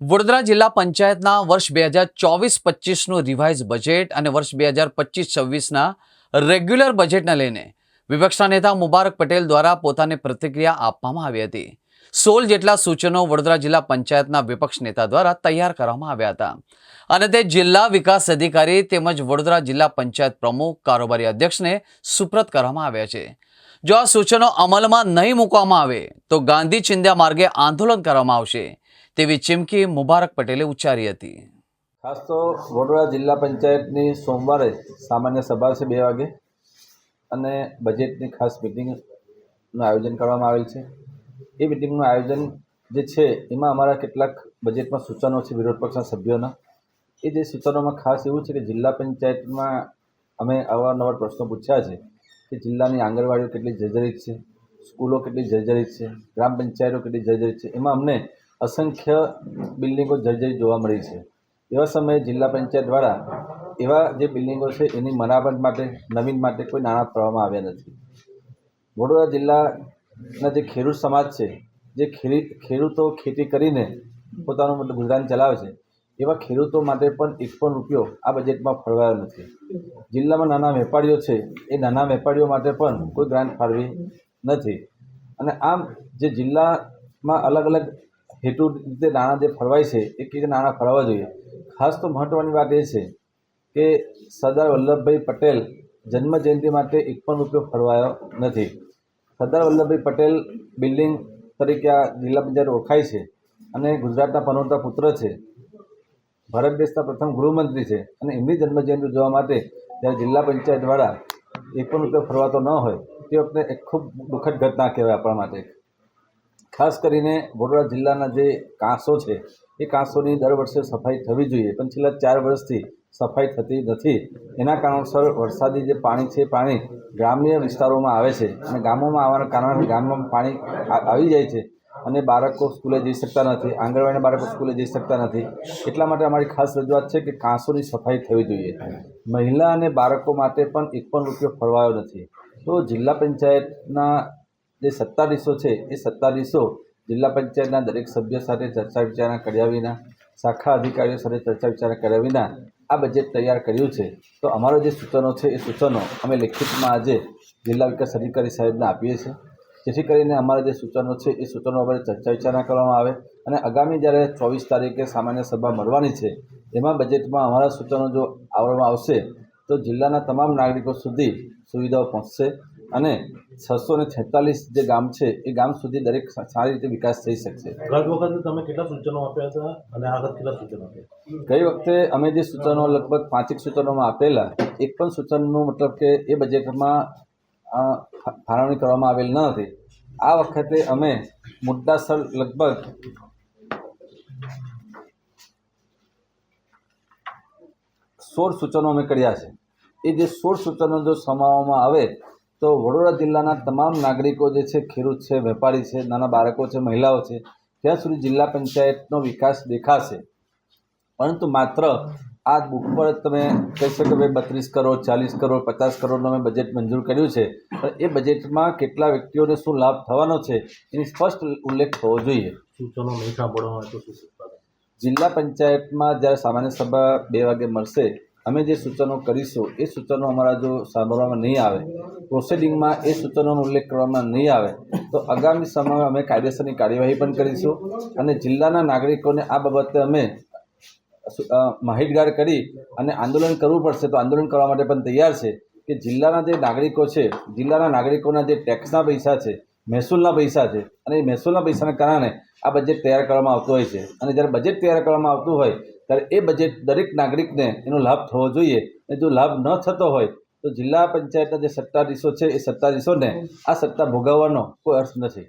વડોદરા જિલ્લા પંચાયતના વર્ષ બે હજાર ચોવીસ પચીસનું રિવાઇઝ બજેટ અને વર્ષ બે હજાર પચીસ છવ્વીસના રેગ્યુલર બજેટને લઈને વિપક્ષના નેતા મુબારક પટેલ દ્વારા પોતાને પ્રતિક્રિયા આપવામાં આવી હતી. સોળ જેટલા સૂચનો વડોદરા જિલ્લા પંચાયતના વિપક્ષ નેતા દ્વારા તૈયાર કરવામાં આવ્યા હતા. અને તે જિલ્લા વિકાસ અધિકારી તેમજ વડોદરા જિલ્લા પંચાયત પ્રમુખ કારોબારી અધ્યક્ષને સુપ્રત કરવામાં આવ્યા છે. જો આ સૂચનો અમલમાં નહીં મૂકવામાં આવે, તો ગાંધી ચિંધ્યા માર્ગે આંદોલન કરવામાં આવશે. તેવી ચીમકી મુબારક પટેલે ઉચ્ચારી હતી. ખાસ તો વડોદરા જિલ્લા પંચાયતની સોમવારે સામાન્ય સભા છે બે વાગે અને બજેટની ખાસ મિટિંગનું આયોજન કરવામાં આવેલ છે. એ મિટિંગનું આયોજન જે છે, એમાં અમારા કેટલાક બજેટમાં સૂચનો છે, વિરોધ પક્ષના સભ્યોના. એ જે સૂચનોમાં ખાસ એવું છે કે જિલ્લા પંચાયતમાં અમે અવારનવાર પ્રશ્નો પૂછ્યા છે કે જિલ્લાની આંગણવાડીઓ કેટલી જર્જરિત છે, સ્કૂલો કેટલી જર્જરિત છે, ગ્રામ પંચાયતો કેટલી જર્જરિત છે, એમાં અમને અસંખ્ય બિલ્ડિંગો જર્જરિત જોવા મળી છે. એવા સમયે જિલ્લા પંચાયત દ્વારા એવા જે બિલ્ડિંગો છે, એની મરામત માટે, નવીન માટે કોઈ નાણાં આપવામાં આવ્યા નથી. વડોદરા જિલ્લાના જે ખેડૂત સમાજ છે, જે ખેડી, ખેડૂતો ખેતી કરીને પોતાનું મતલબ ગુજરાન ચલાવે છે, એવા ખેડૂતો માટે પણ એક પણ રૂપિયો આ બજેટમાં ફળવાયો નથી. જિલ્લામાં નાના વેપારીઓ છે, એ નાના વેપારીઓ માટે પણ કોઈ ગ્રાન્ટ ફાળવી નથી. અને આમ જે જિલ્લામાં અલગ અલગ હેતુ રીતે નાણાં જે ફરવાય છે, એ કઈ રીતે નાણાં ફરવા જોઈએ? ખાસ તો મહત્ત્વની વાત એ છે કે સરદાર વલ્લભભાઈ પટેલ જન્મ જયંતિ માટે એક પણ રૂપિયો ફરવાયો નથી. સરદાર વલ્લભભાઈ પટેલ બિલ્ડિંગ તરીકે આ જિલ્લા પંચાયત ઓળખાય છે અને ગુજરાતના પનોતા પુત્ર છે. ભારત દેશના પ્રથમ ગૃહમંત્રી છે અને એમની જન્મજયંતિ ઉજવવા માટે જ્યારે જિલ્લા પંચાયત દ્વારા એક પણ રૂપિયો ફરવાતો ન હોય, તે વખતે એક ખૂબ દુઃખદ ઘટના કહેવાય આપણા માટે. ખાસ કરીને વડોદરા જિલ્લાના જે કાંસો છે, એ કાંસોની દર વર્ષે સફાઈ થવી જોઈએ. પણ છેલ્લા ચાર વર્ષથી સફાઈ થતી નથી. એના કારણોસર વરસાદી જે પાણી છે પાણી ગ્રામ્ય વિસ્તારોમાં આવે છે અને ગામોમાં આવવાના કારણે ગામમાં પાણી આવી જાય છે અને બાળકો સ્કૂલે જઈ શકતા નથી, આંગણવાડીના બાળકો સ્કૂલે જઈ શકતા નથી. એટલા માટે અમારી ખાસ રજૂઆત છે કે કાંસોની સફાઈ થવી જોઈએ. મહિલા અને બાળકો માટે પણ એક પણ રૂપિયો ફરવાયો નથી. તો જિલ્લા પંચાયતના જે સત્તાધીશો છે, એ સત્તાધીશો જિલ્લા પંચાયતના દરેક સભ્ય સાથે ચર્ચા વિચારણા કર્યા વિના, શાખા અધિકારીઓ સાથે ચર્ચા વિચારણા કર્યા વિના આ બજેટ તૈયાર કર્યું છે. તો અમારા જે સૂચનો છે, એ સૂચનો અમે લેખિતમાં આજે જિલ્લા વિકાસ અધિકારી સાહેબને આપીએ છીએ. જેથી કરીને અમારા જે સૂચનો છે, એ સૂચનો અમારે ચર્ચા વિચારણા કરવામાં આવે અને આગામી જ્યારે ચોવીસ તારીખે સામાન્ય સભા મળવાની છે, એમાં બજેટમાં અમારા સૂચનો જો આવવામાં આવશે, તો જિલ્લાના તમામ નાગરિકો સુધી સુવિધાઓ પહોંચશે. અને છસો ને છેતાલીસ જે ગામ છે એ ગામ સુધી દરેક સારી રીતે વિકાસ થઈ શકશે. ગત વખતે તમે કેટલા સૂચનો આપ્યા હતા અને આગળ કેટલા સૂચનો આપ્યા? ગઈ વખતે અમે જે સૂચનો લગભગ પાંચેક સૂચનોમાં આપેલા એક પણ સૂચનનું મતલબ કે એ બજેટમાં ફાળવણી કરવામાં આવેલ ન હતી. આ વખતે અમે મુદ્દાસર લગભગ સોળ સૂચનો અમે કર્યા છે. એ જે સોળ સૂચનો જો સમાવવામાં આવે તો વડોદરા જિલ્લાના તમામ નાગરિકો જે છે ખેડૂત છે વેપારી છે નાના બાળકો છે મહિલાઓ છે ત્યાં સુધી જિલ્લા પંચાયતનો વિકાસ દેખાશે. પરંતુ માત્ર આ બુક પર જ તમે કહી શકો કે બત્રીસ કરોડ ચાલીસ કરોડ પચાસ કરોડનું અમે બજેટ મંજૂર કર્યું છે. પણ એ બજેટમાં કેટલા વ્યક્તિઓને શું લાભ થવાનો છે એની સ્પષ્ટ ઉલ્લેખ થવો જોઈએ. સૂચનો નહીં થશે? જિલ્લા પંચાયતમાં જ્યારે સામાન્ય સભા બે વાગે મળશે અમે જે સૂચનો કરીશું, એ સૂચનો અમારા જો સાંભળવામાં નહીં આવે પ્રોસિડિંગમાં એ સૂચનોનો ઉલ્લેખ કરવામાં નહીં આવે, તો આગામી સમયમાં અમે કાયદેસરની કાર્યવાહી પણ કરીશું અને જિલ્લાના નાગરિકોને આ બાબતે અમે માહિતગાર કરી અને આંદોલન કરવું પડશે. તો આંદોલન કરવા માટે પણ તૈયાર છે કે જિલ્લાના જે નાગરિકો છે, જિલ્લાના નાગરિકોના જે ટેક્સના પૈસા છે મહેસૂલના પૈસા છે. અને એ મહેસૂલના પૈસાના કારણે આ બજેટ તૈયાર કરવામાં આવતું હોય છે. અને જ્યારે બજેટ તૈયાર કરવામાં આવતું હોય, ત્યારે એ બજેટ દરેક નાગરિકને એનો લાભ થવો જોઈએ. અને જો લાભ ન થતો હોય, તો જિલ્લા પંચાયતના જે સત્તાધીશો છે, એ સત્તાધીશોને આ સત્તા ભોગવવાનો કોઈ અર્થ નથી.